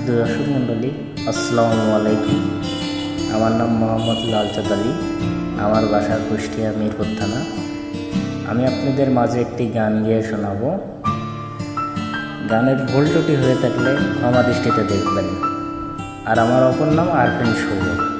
শুধু দর্শক মণ্ডলী, আসসালামু আলাইকুম। আমার নাম মোহাম্মদ লালচাঁদ আলী আমার বাসা কুষ্টিয়া মিরপুর থানা। আমি আপনাদের মাঝে একটি গান গিয়ে শোনাব। গানের ভুল হয়ে থাকলে ক্ষমা দৃষ্টিতে দেখবেন। আর আমার অপর নাম আরফিন সৌর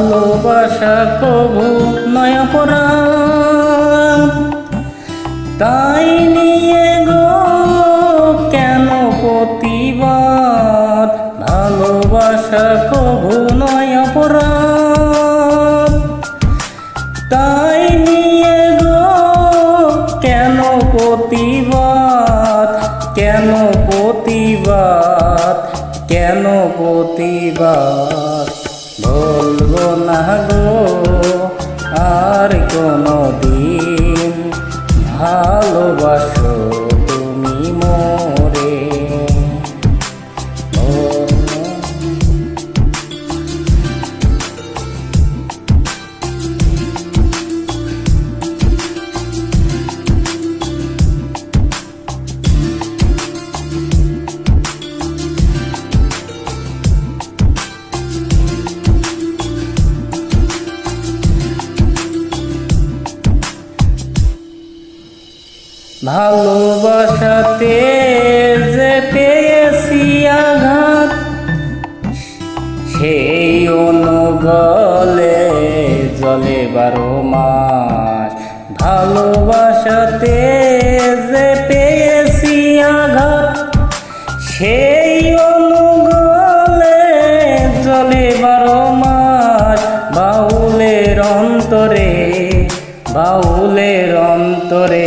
ভালোবাসা কবু নয় অপরাধ তাই নিয়ে গো, কেন প্রতিবাদ? ভালোবাসা কবু নয় অপরাধ তাই নিয়ে গো, কেন প্রতিবাদ? কেন প্রতিবাদ? কেন প্রতিবাদ? বলব না গো আর কোনো ভালোবাসাতে যে পেয়েছি আঘাত, সেই অনুগলে জলে বারো মাস। ভালোবাসাতে যে পেয়েছি আঘাত, সেই অনুগলে জলে বারো মাস। বাউলের অন্তরে বাউলের অন্তরে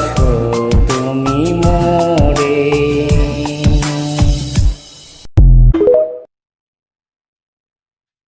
Oh.